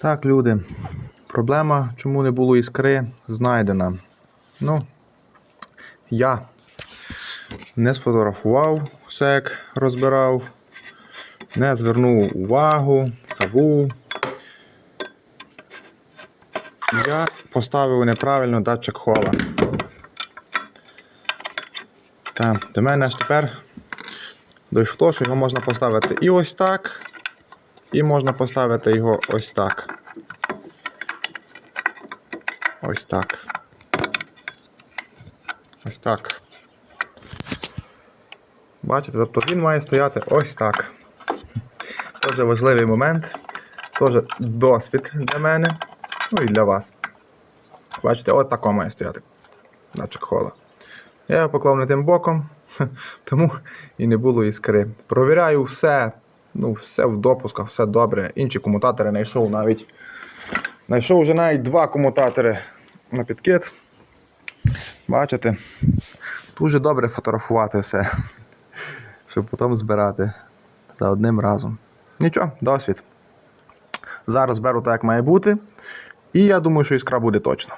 Так, люди. Проблема, чому не було іскри, знайдена. Ну, я не сфотографував все, як розбирав, не звернув увагу, забув. Я поставив неправильно датчик хола. Так, до мене аж тепер дійшло, що його можна поставити і ось так, і можна поставити його ось так. Ось так. Ось так. Бачите, тобто він має стояти ось так. Дуже важливий момент. Теж досвід для мене. Ну і для вас. Бачите, от тако має стояти. Датчик хола. Я його поклав не тим боком, тому і не було іскри. Провіряю все. Ну, все в допусках, все добре. Інші комутатори знайшов навіть. Знайшов вже навіть два комутатори на підкид. Бачите? Дуже добре фотографувати все, щоб потім збирати за одним разом. Нічого, досвід. Зараз беру так, як має бути. І я думаю, що іскра буде точно.